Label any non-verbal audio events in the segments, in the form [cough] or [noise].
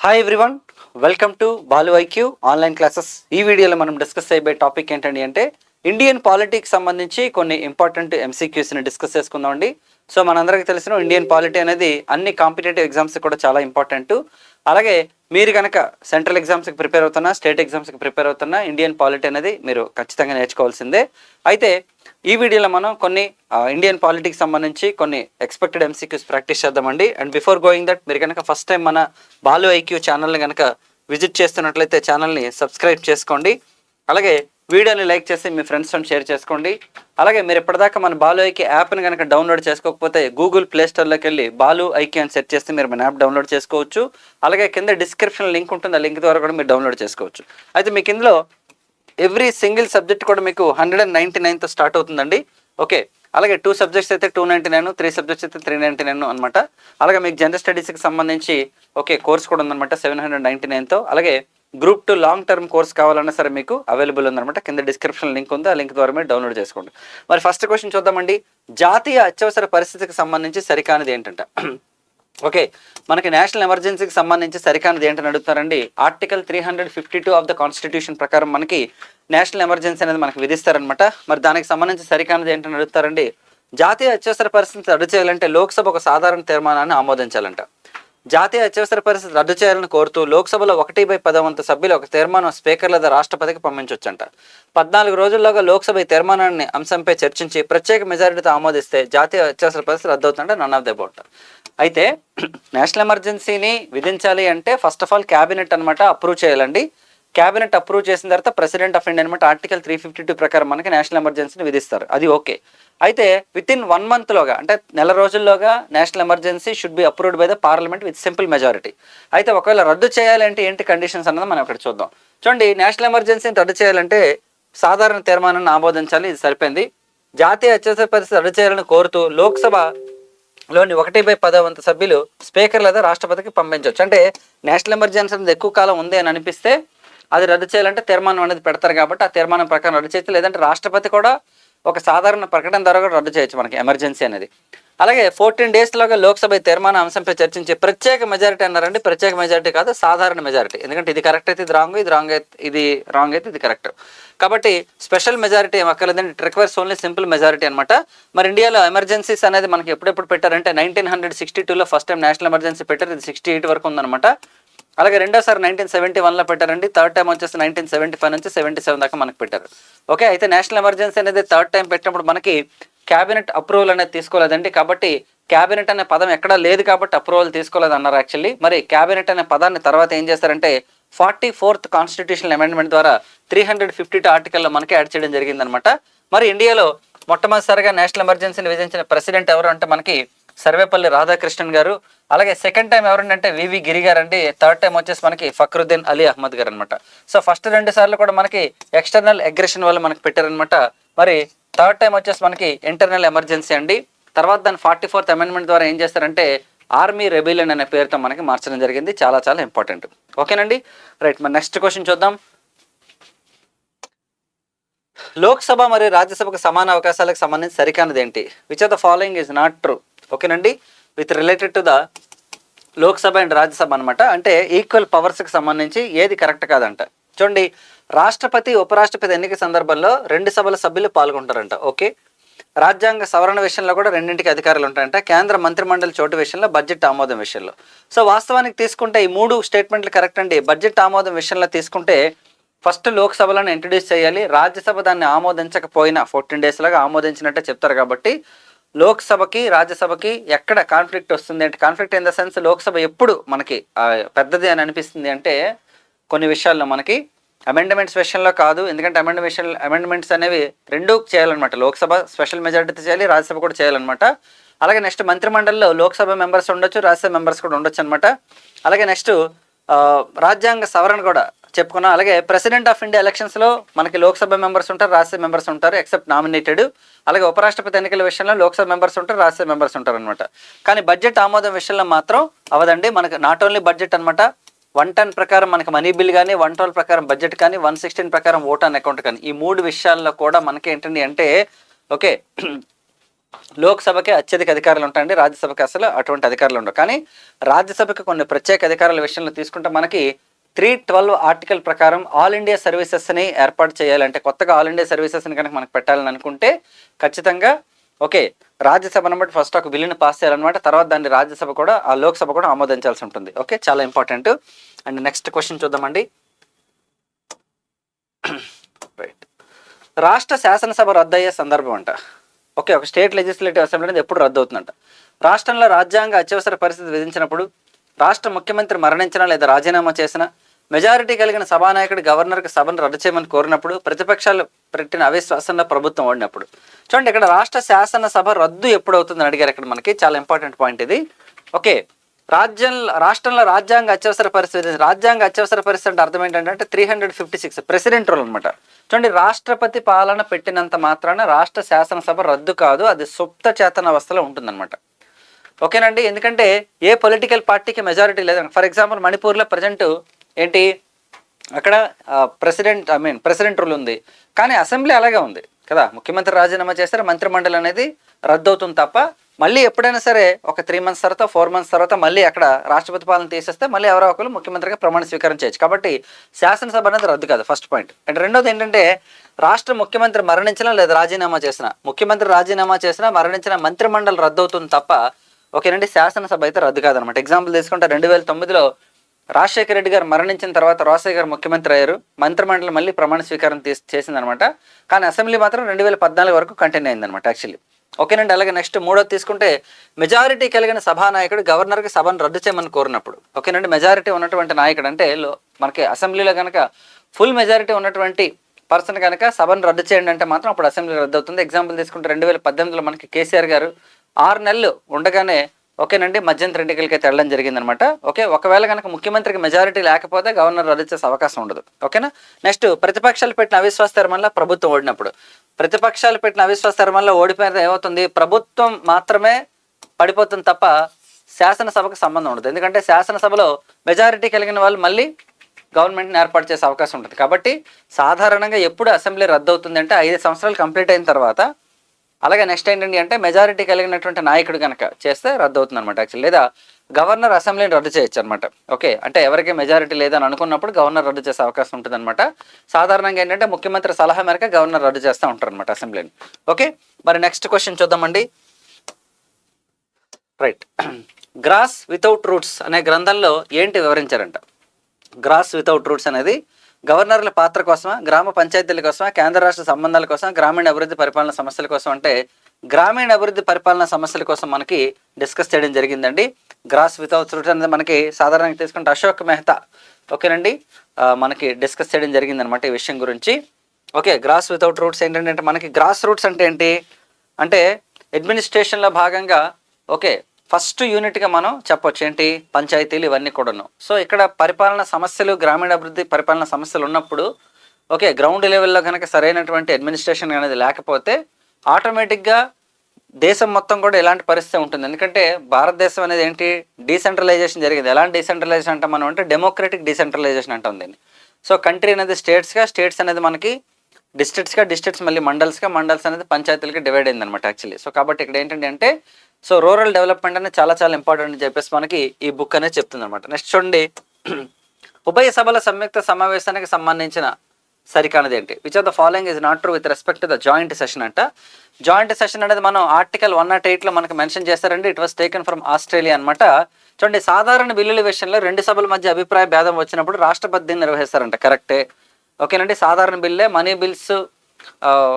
Hi everyone welcome to Balu IQ online classes ఈ వీడియోలో మనం డిస్కస్ చేయబోయే టాపిక్ ఏంటండి అంటే ఇండియన్ పాలిటిక్స్ సంబంధించి కొన్ని ఇంపార్టెంట్ ఎంసీక్యూస్ని డిస్కస్ చేసుకుందామండి. సో మనందరికీ తెలిసిన ఇండియన్ పాలిటీ అనేది అన్ని కాంపిటేటివ్ ఎగ్జామ్స్ కూడా చాలా ఇంపార్టెంట్ అలాగే మీరు కనుక సెంట్రల్ ఎగ్జామ్స్కి ప్రిపేర్ అవుతున్నా స్టేట్ ఎగ్జామ్స్కి ప్రిపేర్ అవుతున్నా ఇండియన్ పాలిటీ అనేది మీరు ఖచ్చితంగా నేర్చుకోవాల్సిందే. అయితే ఈ వీడియోలో మనం కొన్ని ఇండియన్ పాలిటిక్స్ సంబంధించి కొన్ని ఎక్స్పెక్టెడ్ ఎంసీక్యూస్ ప్రాక్టీస్ చేద్దామండి. అండ్ బిఫోర్ గోయింగ్ దట్ మీరు కనుక ఫస్ట్ టైం మన బాలు ఐక్యూ ఛానల్ని కనుక విజిట్ చేస్తున్నట్లయితే ఛానల్ని సబ్స్క్రైబ్ చేసుకోండి. అలాగే వీడియోని లైక్ చేసి మీ ఫ్రెండ్స్తో షేర్ చేసుకోండి. అలాగే మీరు ఇప్పటిదాకా మన బాలు ఐకి యాప్ని కనుక డౌన్లోడ్ చేసుకోకపోతే గూగుల్ ప్లే స్టోర్లోకి వెళ్ళి బాలు ఐక్యూ అని సెర్చ్ చేస్తే మీరు మన యాప్ డౌన్లోడ్ చేసుకోవచ్చు. అలాగే కింద డిస్క్రిప్షన్ లింక్ ఉంటుంది ఆ లింక్ ద్వారా కూడా మీరు డౌన్లోడ్ చేసుకోవచ్చు. అయితే మీకు ఇందులో ఎవ్రీ సింగిల్ సబ్జెక్ట్ కూడా మీకు హండ్రెడ్ అండ్ నైంటీ నైన్తో స్టార్ట్ అవుతుందండి. ఓకే. అలాగే టూ సబ్జెక్ట్స్ అయితే two ninety nine three subjects అయితే త్రీ నైంటీ నైన్ అనమాట అలాగే మీకు జనరల్ స్టడీస్కి సంబంధించి ఓకే కోర్స్ కూడా ఉందన్నమాట సెవెన్ హండ్రెడ్ నైంటీ నైన్తో అలాగే group two long term course కావాలన్నా సరే మీకు అవైలబుల్ ఉందన్నమాట. కింద డిస్క్రిప్షన్ లింక్ ఉంది ఆ లింక్ ద్వారా మీరు డౌన్లోడ్ చేసుకోండి. మరి ఫస్ట్ క్వశ్చన్ చూద్దామండి. జాతీయ అత్యవసర పరిస్థితికి సంబంధించి సరికానిది ఏంటంట? [clears throat] ఓకే మనకి నేషనల్ ఎమర్జెన్సీకి సంబంధించి సరికానిది ఏంటని అడుగుతారండి. Article three hundred fifty two of the constitution ప్రకారం మనకి నేషనల్ ఎమర్జెన్సీ అనేది మనకి విధిస్తారనమాట మరి దానికి సంబంధించి సరికానిది ఏంటని అడుగుతారండి? జాతీయ అత్యవసర పరిస్థితి రద్దు చేయాలంటే లోక్సభ ఒక సాధారణ తీర్మానాన్ని ఆమోదించాలంట. జాతీయ అత్యవసర పరిస్థితి రద్దు చేయాలని కోరుతూ లోక్సభలో ఒకటి బై పదవంతు సభ్యులు ఒక తీర్మానం స్పీకర్ లేదా రాష్ట్రపతికి పంపించవచ్చంట పద్నాలుగు రోజుల్లోగా లోక్సభ ఈ తీర్మానాన్ని అంశంపై చర్చించి ప్రత్యేక మెజారిటీతో ఆమోదిస్తే జాతీయ అత్యవసర పరిస్థితి రద్దు అవుతుందంటే నన్ ఆఫ్ ద బౌట్ అయితే [clears throat] నేషనల్ ఎమర్జెన్సీని విధించాలి అంటే ఫస్ట్ ఆఫ్ ఆల్ క్యాబినెట్ అనమాట అప్రూవ్ చేయాలండి. క్యాబినెట్ అప్రూవ్ చేసిన తర్వాత ప్రెసిడెంట్ ఆఫ్ ఇండియా అనమాట ఆర్టికల్ త్రీ ఫిఫ్టీ టూ ప్రకారం మనకి నేషనల్ ఎమర్జెన్సీని విధిస్తారు. అది ఓకే అయితే విత్ ఇన్ వన్ మంత్లోగా అంటే నెల రోజుల్లోగా national emergency should be approved by the parliament with simple majority అయితే ఒకవేళ రద్దు చేయాలంటే ఏంటి కండిషన్స్ అన్నది మనం ఇక్కడ చూద్దాం. చూడండి నేషనల్ ఎమర్జెన్సీని రద్దు చేయాలంటే సాధారణ తీర్మానాన్ని ఆమోదించాలి ఇది సరిపోయింది. జాతీయ అత్యవసర పరిస్థితి రద్దు చేయాలని కోరుతూ లోక్సభ లోని ఒకటి బై పదో వంతు సభ్యులు స్పీకర్ లేదా రాష్ట్రపతికి పంపించవచ్చు. అంటే నేషనల్ ఎమర్జెన్సీ అనేది ఎక్కువ కాలం ఉంది అని అనిపిస్తే అది రద్దు చేయాలంటే తీర్మానం అనేది పెడతారు కాబట్టి ఆ తీర్మానం ప్రకారం రద్దు చేయొచ్చు. లేదంటే రాష్ట్రపతి కూడా ఒక సాధారణ ప్రకటన ద్వారా కూడా రద్దు చేయొచ్చు మనకి ఎమర్జెన్సీ అనేది. అలాగే ఫోర్టీన్ డేస్లోగా లోక్సభ తీర్మాన అంశంపై చర్చించి ప్రత్యేక మెజారిటీ అన్నారండి. ప్రత్యేక మెజారిటీ కాదు సాధారణ మెజారిటీ. ఎందుకంటే ఇది కరెక్ట్ అయితే ఇది రాంగ్ ఇది రాంగ్ అయితే ఇది రాంగ్ అయితే ఇది కరెక్ట్ కాబట్టి స్పెషల్ మెజారిటీ ఏం అక్కర్లేదండి. రిక్వైర్స్ ఓన్లీ సింపుల్ మెజారిటీ అనమాట మరి ఇండియాలో ఎమర్జెన్సీస్ అనేది మనకి ఎప్పుడెప్పుడు పెట్టారంటే నైన్టీన్ హండ్రెడ్ సిక్స్టీ టూలో ఫస్ట్ టైం నేషనల్ ఎమర్జెన్సీ పెట్టారు. ఇది సిక్స్టీ ఎయిట్ వరకు ఉందన్నమాట. అలాగే రెండోసారి నైన్టీన్ సెవెంటీ వన్లో పెట్టారండి. థర్డ్ టైం వచ్చేసి నైన్టీన్ సెవెంటీ ఫైవ్ నుంచి సెవెంటీ సెవెన్ దాకా మనకు పెట్టారు. ఓకే అయితే నేషనల్ ఎమర్జెన్సీ అనేది థర్డ్ టైం పెట్టినప్పుడు మనకి క్యాబినెట్ అప్రూవల్ అనేది తీసుకోలేదండి. కాబట్టి క్యాబినెట్ అనే పదం ఎక్కడా లేదు కాబట్టి అప్రూవల్ తీసుకోలేదు అన్నారు యాక్చువల్లీ మరి క్యాబినెట్ అనే పదాన్ని తర్వాత ఏం చేస్తారంటే ఫార్టీ ఫోర్త్ కాన్స్టిట్యూషనల్ అమెండ్మెంట్ ద్వారా త్రీ హండ్రెడ్ ఫిఫ్టీ టూ ఆర్టికల్లో మనకి యాడ్ చేయడం జరిగిందనమాట మరి ఇండియాలో మొట్టమొదటిసారిగా నేషనల్ ఎమర్జెన్సీని విధించిన ప్రెసిడెంట్ ఎవరు అంటే మనకి సర్వేపల్లి రాధాకృష్ణన్ గారు. అలాగే సెకండ్ టైం ఎవరంటే వివి గిరి గారు అండి థర్డ్ టైం వచ్చేసి మనకి ఫక్రుద్దీన్ అలీ అహ్మద్ గారు అనమాట సో ఫస్ట్ రెండు సార్లు కూడా మనకి ఎక్స్టర్నల్ అగ్రెషన్ వల్ల మనకి పెట్టారనమాట మరి థర్డ్ టైం వచ్చేసి మనకి ఇంటర్నల్ ఎమర్జెన్సీ అండి. తర్వాత దాని ఫార్టీ ఫోర్త్ అమెండ్మెంట్ ద్వారా ఏం చేస్తారంటే ఆర్మీ రెబిలియన్ అనే పేరుతో మనకి మార్చడం జరిగింది. చాలా చాలా ఇంపార్టెంట్ ఓకేనండి? రైట్ మరి నెక్స్ట్ క్వశ్చన్ చూద్దాం. లోక్సభ మరియు రాజ్యసభకు సమాన అవకాశాలకు సంబంధించి సరికానిది ఏంటి? Which are the following is not true ఓకేనండి? With related to the Lok Sabha and Rajya Sabha అనమాట అంటే ఈక్వల్ పవర్స్కి సంబంధించి ఏది కరెక్ట్ కాదంట. చూడండి రాష్ట్రపతి ఉపరాష్ట్రపతి ఎన్నిక సందర్భంలో రెండు సభల సభ్యులు పాల్గొంటారంట. ఓకే? రాజ్యాంగ సవరణ విషయంలో కూడా రెండింటికి అధికారులు ఉంటాయంట. కేంద్ర మంత్రిమండలి చోటు విషయంలో బడ్జెట్ ఆమోదం విషయంలో. సో వాస్తవానికి తీసుకుంటే ఈ మూడు స్టేట్మెంట్లు కరెక్ట్ అండి. బడ్జెట్ ఆమోదం విషయంలో తీసుకుంటే ఫస్ట్ లోక్సభలను ఇంట్రడ్యూస్ చేయాలి. రాజ్యసభ దాన్ని ఆమోదించకపోయినా ఫోర్టీన్ డేస్లాగా ఆమోదించినట్టే చెప్తారు కాబట్టి లోక్సభకి రాజ్యసభకి ఎక్కడ కాన్ఫ్లిక్ట్ వస్తుంది అంటే conflict in the sense Lok Sabha ఎప్పుడు మనకి పెద్దది అని అనిపిస్తుంది అంటే కొన్ని విషయాల్లో మనకి అమెండ్మెంట్స్ విషయంలో కాదు. ఎందుకంటే అమెండ్ అమెండ్మెంట్స్ అనేవి రెండు చేయాలన్నమాట. లోక్సభ స్పెషల్ మెజారిటీతో చేయాలి రాజ్యసభ కూడా చేయాలన్నమాట. అలాగే నెక్స్ట్ మంత్రిమండలిలో లోక్సభ మెంబర్స్ ఉండొచ్చు రాజ్యసభ మెంబర్స్ కూడా ఉండొచ్చు అనమాట అలాగే నెక్స్ట్ రాజ్యాంగ సవరణ కూడా చెప్పుకున్నాం. అలాగే ప్రెసిడెంట్ ఆఫ్ ఇండియా ఎలక్షన్స్లో మనకి లోక్సభ మెంబర్స్ ఉంటారు రాజ్యసభ మెంబర్స్ ఉంటారు ఎక్సెప్ట్ నామినేటెడ్ అలాగే ఉపరాష్ట్రపతి ఎన్నికల విషయంలో లోక్సభ మెంబర్స్ ఉంటారు రాజ్యసభ మెంబర్స్ ఉంటారు అనమాట కానీ బడ్జెట్ ఆమోదం విషయంలో మాత్రం అవదండి. మనకు నాట్ ఓన్లీ బడ్జెట్ అనమాట వన్ టెన్ ప్రకారం మనకి మనీ బిల్ కానీ వన్ ట్వెల్వ్ ప్రకారం బడ్జెట్ కానీ వన్ సిక్స్టీన్ ప్రకారం ఓట్ ఆన్ అకౌంట్ కానీ ఈ మూడు విషయాల్లో కూడా మనకి ఏంటండి అంటే ఓకే లోక్సభకి అత్యధిక అధికారులు ఉంటాయండి. రాజ్యసభకి అసలు అటువంటి అధికారులు ఉండవు. కానీ రాజ్యసభకి కొన్ని ప్రత్యేక అధికారుల విషయంలో తీసుకుంటే మనకి త్రీ ట్వెల్వ్ ఆర్టికల్ ప్రకారం ఆల్ ఇండియా సర్వీసెస్ని ఏర్పాటు చేయాలంటే కొత్తగా ఆల్ ఇండియా సర్వీసెస్ని కనుక మనకు పెట్టాలని అనుకుంటే ఖచ్చితంగా ఓకే రాజ్యసభ బట్టి ఫస్ట్ ఒక బిల్లుని పాస్ చేయాలన్నమాట. తర్వాత దాన్ని రాజ్యసభ కూడా ఆ లోక్సభ కూడా ఆమోదించాల్సి ఉంటుంది. ఓకే చాలా ఇంపార్టెంట్. అండ్ నెక్స్ట్ క్వశ్చన్ చూద్దామండి. [clears throat] రైట్. రాష్ట్ర శాసనసభ రద్దయ్యే సందర్భం అంట. ఓకే ఒక స్టేట్ లెజిస్లేటివ్ అసెంబ్లీ అనేది ఎప్పుడు రద్దు అవుతుందంట రాష్ట్రంలో రాజ్యాంగ అత్యవసర పరిస్థితి విధించినప్పుడు రాష్ట్ర ముఖ్యమంత్రి మరణించినా లేదా రాజీనామా చేసిన మెజారిటీ కలిగిన సభానాయకుడు గవర్నర్కి సభను రద్దు చేయమని కోరినప్పుడు ప్రతిపక్షాలు పెట్టిన అవిశ్వాసంలో ప్రభుత్వం ఓడినప్పుడు. చూడండి ఇక్కడ రాష్ట్ర శాసనసభ రద్దు ఎప్పుడు అవుతుందని అడిగారు ఇక్కడ మనకి. చాలా ఇంపార్టెంట్ పాయింట్ ఇది. ఓకే రాజ్యం రాష్ట్రంలో రాజ్యాంగ అత్యవసర పరిస్థితి రాజ్యాంగ అత్యవసర పరిస్థితి అంటే అర్థం ఏంటంటే three hundred fifty six president rule అనమాట చూడండి రాష్ట్రపతి పాలన పెట్టినంత మాత్రాన రాష్ట్ర శాసనసభ రద్దు కాదు అది సుప్త చేతన అవస్థలో ఉంటుందన్నమాట. ఓకేనండి ఎందుకంటే ఏ పొలిటికల్ పార్టీకి మెజారిటీ లేదు. ఫర్ ఎగ్జాంపుల్ మణిపూర్లో ప్రజెంట్ ఏంటి? అక్కడ president I mean president rule ఉంది. కానీ అసెంబ్లీ అలాగే ఉంది కదా? ముఖ్యమంత్రి రాజీనామా చేస్తారు మంత్రిమండలి అనేది రద్దు అవుతుంది తప్ప మళ్ళీ ఎప్పుడైనా సరే ఒక త్రీ మంత్స్ తర్వాత ఫోర్ మంత్స్ తర్వాత మళ్ళీ అక్కడ రాష్ట్రపతి పాలన తీసేస్తే మళ్ళీ ఎవరో ఒకరు ముఖ్యమంత్రిగా ప్రమాణ స్వీకారం చేయొచ్చు. కాబట్టి శాసనసభ అనేది రద్దు కాదు ఫస్ట్ పాయింట్ అండ్ రెండోది ఏంటంటే రాష్ట్ర ముఖ్యమంత్రి మరణించినా లేదా రాజీనామా చేసినా ముఖ్యమంత్రి రాజీనామా చేసినా మరణించిన మంత్రిమండలి రద్దు అవుతుంది తప్ప ఓకేనండి శాసనసభ అయితే రద్దు కాదనమాట. ఎగ్జాంపుల్ తీసుకుంటే రెండు వేల తొమ్మిదిలో రాజశేఖర రెడ్డి గారు మరణించిన తర్వాత రాజశేఖర్ గారు ముఖ్యమంత్రి అయ్యారు. మంత్రిమండలి మళ్ళీ ప్రమాణ స్వీకారం తీసి చేసిందనమాట. కానీ అసెంబ్లీ మాత్రం రెండు వేల పద్నాలుగు వరకు కంటిన్యూ అయిందనమాట యాక్చువల్లీ. ఓకేనండి అలాగే నెక్స్ట్ మూడోది తీసుకుంటే మెజారిటీ కలిగిన సభానాయకుడు గవర్నర్కి సభను రద్దు చేయమని కోరినప్పుడు. ఓకేనండి మెజారిటీ ఉన్నటువంటి నాయకుడు అంటే మనకి అసెంబ్లీలో కనుక ఫుల్ మెజారిటీ ఉన్నటువంటి పర్సన్ కనుక సభను రద్దు చేయండి అంటే మాత్రం అప్పుడు అసెంబ్లీ రద్దు అవుతుంది. ఎగ్జాంపుల్ తీసుకుంటే రెండు వేల పద్దెనిమిదిలో మనకి కేసీఆర్ గారు ఆరు నెలలు ఉండగానే ఓకేనండి మధ్యంతర ఎన్నికలకి అయితే వెళ్ళడం జరిగిందనమాట. ఓకే ఒకవేళ కనుక ముఖ్యమంత్రికి మెజారిటీ లేకపోతే గవర్నర్ రద్దు చేసే అవకాశం ఉండదు. ఓకేనా? నెక్స్ట్ ప్రతిపక్షాలు పెట్టిన అవిశ్వాస తీర్మానంలో ప్రభుత్వం ఓడినప్పుడు. ప్రతిపక్షాలు పెట్టిన అవిశ్వాస తీర్మానంలో ఓడిపోయిన ఏమవుతుంది? ప్రభుత్వం మాత్రమే పడిపోతుంది తప్ప శాసనసభకు సంబంధం ఉండదు. ఎందుకంటే శాసనసభలో మెజారిటీ కలిగిన వాళ్ళు మళ్ళీ గవర్నమెంట్ని ఏర్పాటు చేసే అవకాశం ఉంటుంది. కాబట్టి సాధారణంగా ఎప్పుడు అసెంబ్లీ రద్దు అవుతుంది అంటే ఐదు సంవత్సరాలు కంప్లీట్ అయిన తర్వాత అలాగే నెక్స్ట్ ఏంటండి అంటే మెజారిటీ కలిగినటువంటి నాయకుడు కనుక చేస్తే రద్దు అవుతుంది అనమాట యాక్చువల్ లేదా గవర్నర్ అసెంబ్లీని రద్దు చేయొచ్చు అనమాట ఓకే అంటే ఎవరికి మెజారిటీ లేదని అనుకున్నప్పుడు గవర్నర్ రద్దు చేసే అవకాశం ఉంటుందన్నమాట. సాధారణంగా ఏంటంటే ముఖ్యమంత్రి సలహా మేరకు గవర్నర్ రద్దు చేస్తూ ఉంటారు అనమాట అసెంబ్లీని ఓకే మరి నెక్స్ట్ క్వశ్చన్ చూద్దామండి. రైట్ గ్రాస్ వితౌట్ రూట్స్ అనే గ్రంథంలో ఏంటి వివరించారంట? గ్రాస్ వితౌట్ రూట్స్ అనేది గవర్నర్ల పాత్ర కోసమా గ్రామ పంచాయతీల కోసమా కేంద్ర రాష్ట్ర సంబంధాల కోసం గ్రామీణ అభివృద్ధి పరిపాలన సమస్యల కోసం అంటే గ్రామీణ అభివృద్ధి పరిపాలన సమస్యల కోసం మనకి డిస్కస్ చేయడం జరిగిందండి. గ్రాస్ వితౌట్ రూట్స్ అనేది మనకి సాధారణంగా తీసుకుంటే అశోక్ మెహతా ఓకేనండి? మనకి డిస్కస్ చేయడం జరిగిందనమాట ఈ విషయం గురించి. ఓకే గ్రాస్ వితౌట్ రూట్స్ ఏంటంటే మనకి గ్రాస్ రూట్స్ అంటే ఏంటి? అంటే అడ్మినిస్ట్రేషన్లో భాగంగా ఓకే ఫస్ట్ యూనిట్గా మనం చెప్పొచ్చు ఏంటి? పంచాయతీలు ఇవన్నీ కూడాను. సో ఇక్కడ పరిపాలన సమస్యలు గ్రామీణాభివృద్ధి పరిపాలన సమస్యలు ఉన్నప్పుడు ఓకే గ్రౌండ్ లెవెల్లో కనుక సరైనటువంటి అడ్మినిస్ట్రేషన్ అనేది లేకపోతే ఆటోమేటిక్గా దేశం మొత్తం కూడా ఎలాంటి పరిస్థితి ఉంటుంది. ఎందుకంటే భారతదేశం అనేది ఏంటి? డీసెంట్రలైజేషన్ జరిగింది. ఎలాంటి డీసెంట్రలైజేషన్ అంటాం మనం అంటే డెమోక్రటిక్ డీసెంట్రలైజేషన్ అంటాం దీన్ని. సో కంట్రీ అనేది స్టేట్స్గా స్టేట్స్ అనేది మనకి డిస్ట్రిక్ట్స్గా డిస్ట్రిక్ట్స్ మళ్ళీ మండల్స్గా మండల్స్ అనేది పంచాయతీలకి డివైడ్ అయింది అనమాట యాక్చువల్లీ. సో కాబట్టి ఇక్కడ ఏంటంటే అంటే సో రూరల్ డెవలప్మెంట్ అనేది చాలా చాలా ఇంపార్టెంట్ అని చెప్పేసి మనకి ఈ బుక్ అనేది చెప్తుంది అనమాట నెక్స్ట్ చూడండి. [clears throat] ఉభయ సభల సంయుక్త సమావేశానికి సంబంధించిన సరికానది ఏంటి? Which of the following is not true with respect the joint session అంట? జాయింట్ సెషన్ అనేది మనం ఆర్టికల్ వన్ నాట్ ఎయిట్లో మనకి మెన్షన్ చేస్తారండి it was taken from Australia అనమాట చూడండి సాధారణ బిల్లుల విషయంలో రెండు సభల మధ్య అభిప్రాయ భేదం వచ్చినప్పుడు రాష్ట్రపతి దీన్ని నిర్వహిస్తారంట. కరెక్టే ఓకేనండి సాధారణ బిల్లే మనీ బిల్స్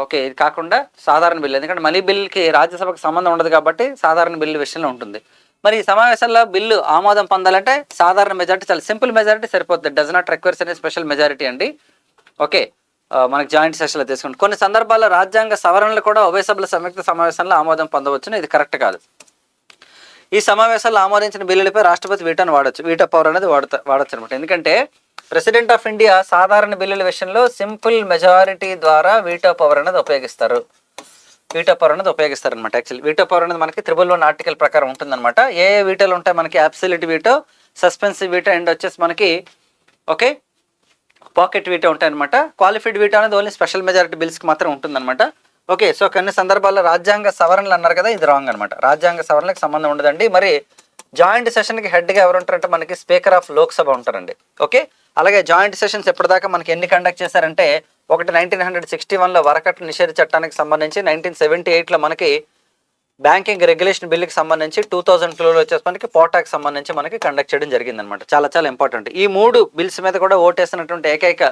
ఓకే ఇది కాకుండా సాధారణ బిల్లు. ఎందుకంటే మనీ బిల్కి రాజ్యసభకు సంబంధం ఉండదు కాబట్టి సాధారణ బిల్లు విషయంలో ఉంటుంది. మరి ఈ సమావేశాల్లో బిల్లు ఆమోదం పొందాలంటే సాధారణ మెజారిటీ చాలా సింపుల్ మెజారిటీ సరిపోతుంది డజ్ నాట్ రిక్వైర్స్ అనే స్పెషల్ మెజారిటీ అండి. ఓకే మనకి జాయింట్ సెషన్లో తీసుకుంటాం కొన్ని సందర్భాల్లో రాజ్యాంగ సవరణలు కూడా ఉభయ సభల సంయుక్త సమావేశంలో ఆమోదం పొందవచ్చును. ఇది కరెక్ట్ కాదు. ఈ సమావేశాల్లో ఆమోదించిన బిల్లులపై రాష్ట్రపతి వీటాను వాడచ్చు. వీటో పవర్ అనేది వాడతా వాడచ్చు అనమాట ఎందుకంటే ప్రెసిడెంట్ ఆఫ్ ఇండియా సాధారణ బిల్లుల విషయంలో సింపుల్ మెజారిటీ ద్వారా వీటో పవర్ అనేది ఉపయోగిస్తారు. వీటో పవర్ అనేది ఉపయోగిస్తారు అనమాట యాక్చువల్లీ వీటో పవర్ అనేది మనకి త్రిబుల్ వన్ ఆర్టికల్ ప్రకారం ఉంటుందన్నమాట. ఏ ఏ వీటోలు ఉంటాయి మనకి? Absolute veto suspensive veto and వచ్చేసి మనకి ఓకే పాకెట్ వీటో ఉంటాయన్నమాట. క్వాలిఫైడ్ వీటో అనేది ఓన్లీ స్పెషల్ మెజారిటీ బిల్స్కి మాత్రం ఉంటుందన్నమాట. ఓకే సో కొన్ని సందర్భాల్లో రాజ్యాంగ సవరణలు అన్నారు కదా ఇది రాంగ్ అనమాట రాజ్యాంగ సవరణలకు సంబంధం ఉండదండి. మరి జాయింట్ సెషన్కి హెడ్గా ఎవరు ఉంటారంటే మనకి స్పీకర్ ఆఫ్ లోక్సభ ఉంటారండి. ఓకే? అలాగే జాయింట్ సెషన్స్ ఎప్పటిదాకా మనకి ఎన్ని కండక్ట్ చేశారంటే ఒకటి నైన్టీన్ హండ్రెడ్ సిక్స్టీ వన్లో వరకట్ల నిషేధ చట్టానికి సంబంధించి నైన్టీన్ సెవెంటీ ఎయిట్లో మనకి బ్యాంకింగ్ రెగ్యులేషన్ బిల్లుకి సంబంధించి టూ థౌసండ్ టూలో వచ్చేసి మనకి పోటాకి సంబంధించి మనకి కండక్ట్ చేయడం జరిగిందనమాట చాలా చాలా ఇంపార్టెంట్. ఈ మూడు బిల్స్ మీద కూడా ఓటేసినటువంటి ఏకైక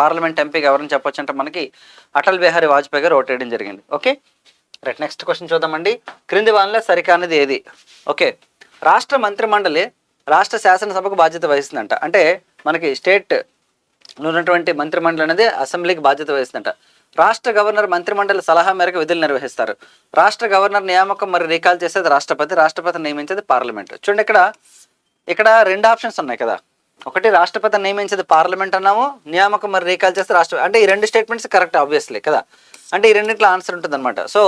పార్లమెంట్ ఎంపీగా ఎవరని చెప్పొచ్చు అంటే మనకి అటల్ బిహారీ వాజ్పేయి గారు ఓటేయడం జరిగింది. ఓకే? రైట్ నెక్స్ట్ క్వశ్చన్ చూద్దామండి. క్రింది వాళ్ళ సరికానిది ఏది? ఓకే? రాష్ట్ర మంత్రిమండలి రాష్ట్ర శాసనసభకు బాధ్యత వహిస్తుందంట. అంటే మనకి స్టేట్ ఉన్నటువంటి మంత్రిమండలి అనేది అసెంబ్లీకి బాధ్యత వహిస్తుందంట. రాష్ట్ర గవర్నర్ మంత్రిమండలి సలహా మేరకు విధులు నిర్వహిస్తారు. రాష్ట్ర గవర్నర్ నియామకం మరి రీకాల్ చేసేది రాష్ట్రపతి రాష్ట్రపతి నియమించేది పార్లమెంట్. చూడండి ఇక్కడ ఇక్కడ రెండు ఆప్షన్స్ ఉన్నాయి కదా. ఒకటి రాష్ట్రపతి నియమించేది పార్లమెంట్ అన్నాము నియామకం మరి రీకాల్ చేస్తే రాష్ట్ర అంటే ఈ రెండు స్టేట్మెంట్స్ కరెక్ట్ ఆబ్వియస్లీ కదా. అంటే ఈ రెండింటిలో ఆన్సర్ ఉంటుంది అనమాట so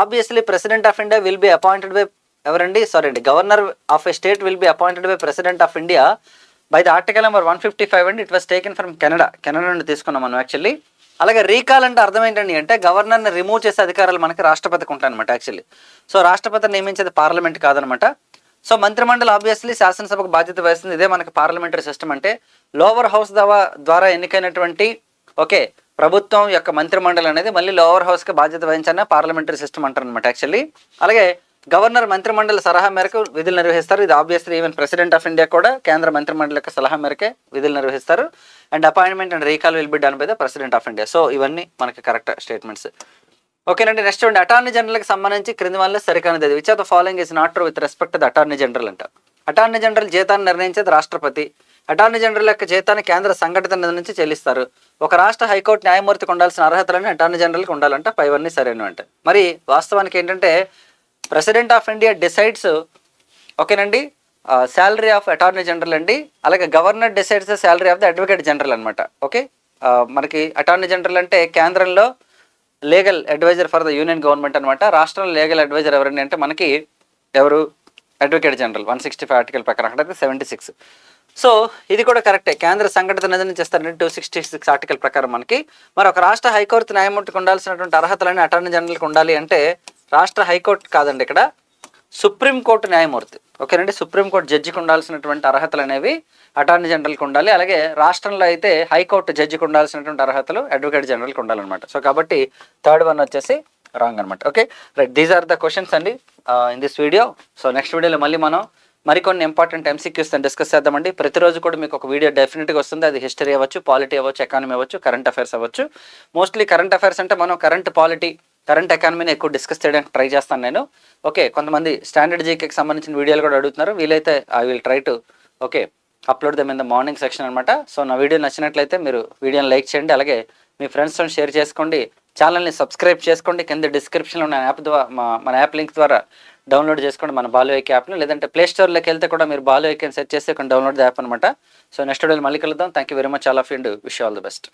obviously president of India will be appointed by ఎవరండి? సారీ అండి. Governor of a state will be appointed by president of India by the article number one fifty five అండి. It was taken from Canada Canada నుండి తీసుకున్నాం మనం actually అలాగే recall అంటే అర్థం ఏంటండి అంటే గవర్నర్ని రిమూవ్ చేసే అధికారాలు మనకి రాష్ట్రపతికి ఉంటాయన్నమాట యాక్చువల్లీ సో రాష్ట్రపతి నియమించేది పార్లమెంట్ కాదనమాట సో మంత్రిమండలి ఆబ్వియస్లీ శాసనసభకు బాధ్యత వహిస్తుంది. ఇదే మనకి పార్లమెంటరీ సిస్టమ్ అంటే లోవర్ హౌస్ ద్వారా ద్వారా ఎన్నికైనటువంటి ఓకే ప్రభుత్వం యొక్క మంత్రిమండలి అనేది మళ్ళీ లోవర్ హౌస్కి బాధ్యత వహించాలని పార్లమెంటరీ సిస్టమ్ అంటారు అనమాట యాక్చువల్లీ అలాగే గవర్నర్ మంత్రిమండలి సలహా మేరకు విధులు నిర్వహిస్తారు. ఇది obviously even president of India కూడా కేంద్ర మంత్రిమండలి యొక్క సలహా మేరకే విధులు నిర్వహిస్తారు. And appointment and recall will be done by the president of India so ఇవన్నీ మనకి కరెక్ట్ స్టేట్మెంట్స్ ఓకేనండి నెక్స్ట్ చూడండి. అటార్నీ జనరల్కి సంబంధించి క్రింది వల్ల సరికానిది which of the following is not true with respect the attorney general అంట. అటార్నీ జనరల్ జీతాన్ని నిర్ణయించేది రాష్ట్రపతి. అటార్నీ జనరల్ యొక్క జీతాన్ని కేంద్ర సంఘటిత నిధి నుంచి చెల్లిస్తారు. ఒక రాష్ట్ర హైకోర్టు న్యాయమూర్తికి ఉండాల్సిన అర్హతలని అటార్నీ జనరల్కి ఉండాలంట. పైవన్నీ సరైనవి అంటే మరి వాస్తవానికి ఏంటంటే ప్రెసిడెంట్ ఆఫ్ ఇండియా డిసైడ్స్ ఓకేనండి? శాలరీ ఆఫ్ అటార్నీ జనరల్ అండి. అలాగే governor decides the salary of the advocate general అనమాట ఓకే? మనకి అటార్నీ జనరల్ అంటే కేంద్రంలో legal advisor for the union government అనమాట రాష్ట్రంలో లీగల్ అడ్వైజర్ ఎవరండి అంటే మనకి ఎవరు? Advocate general one sixty five article ప్రకారం. అక్కడైతే సెవెంటీ సిక్స్ సో ఇది కూడా కరెక్టే కేంద్ర సంఘటన నిధి చేస్తారంటే టూ సిక్స్టీ సిక్స్ ఆర్టికల్ ప్రకారం మనకి. మరి ఒక రాష్ట్ర హైకోర్టు న్యాయమూర్తికి ఉండాల్సినటువంటి అర్హతలన్నీ అటార్నీ జనరల్కి ఉండాలి అంటే రాష్ట్ర హైకోర్టు కాదండి ఇక్కడ. సుప్రీంకోర్టు న్యాయమూర్తి. ఓకేనండి? సుప్రీంకోర్టు జడ్జికి ఉండాల్సినటువంటి అర్హతలు అనేవి అటార్నీ జనరల్కి ఉండాలి. అలాగే రాష్ట్రంలో అయితే హైకోర్టు జడ్జికి ఉండాల్సినటువంటి అర్హతలు అడ్వకేట్ జనరల్కి ఉండాలన్నమాట. సో కాబట్టి థర్డ్ వన్ వచ్చేసి రాంగ్ అనమాట okay? Right these are the questions అండి in this video so next వీడియోలో మళ్ళీ మనం మరికొన్ని ఇంపార్టెంట్ ఎంసీక్యూస్ డిస్కస్ చేద్దామండి. ప్రతిరోజు కూడా మీకు ఒక వీడియో డెఫినెట్గా వస్తుంది. అది హిస్టరీ అవ్వచ్చు పాలిటీ అవ్వచ్చు ఎకానమీ అవ్వచ్చు కరెంట్ అఫైర్స్ అవ్వచ్చు. మోస్ట్లీ కరెంట్ అఫైర్స్ అంటే మనం కరెంట్ పాలిటీ కరెంట్ ఎకానమీని ఎక్కువ డిస్కస్ చేయడానికి ట్రై చేస్తాను నేను. ఓకే కొంతమంది స్టాండర్డ్ జీకేకి సంబంధించిన వీడియోలు కూడా అడుగుతున్నారు. వీలైతే I will try to okay upload them in the morning section అనమాట సో నా వీడియో నచ్చినట్లయితే మీరు వీడియోని లైక్ చేయండి. అలాగే మీ ఫ్రెండ్స్తో షేర్ చేసుకోండి. ఛానల్ని సబ్స్క్రైబ్ చేసుకోండి. కింద డిస్క్రిప్షన్లో ఉన్న యాప్ ద్వారా మన యాప్ లింక్ ద్వారా డౌన్లోడ్ చేసుకోండి మన బాలు యాప్ని. లేదంటే ప్లే స్టోర్లోకి వెళ్తే కూడా మీరు బాలు అని సెర్చ్ చేస్తే డౌన్లోడ్ యాప్ అనమాట సో నెక్స్ట్ వీడియోలో మళ్ళీ కలుద్దాం. Thank you very much all of and wish all the best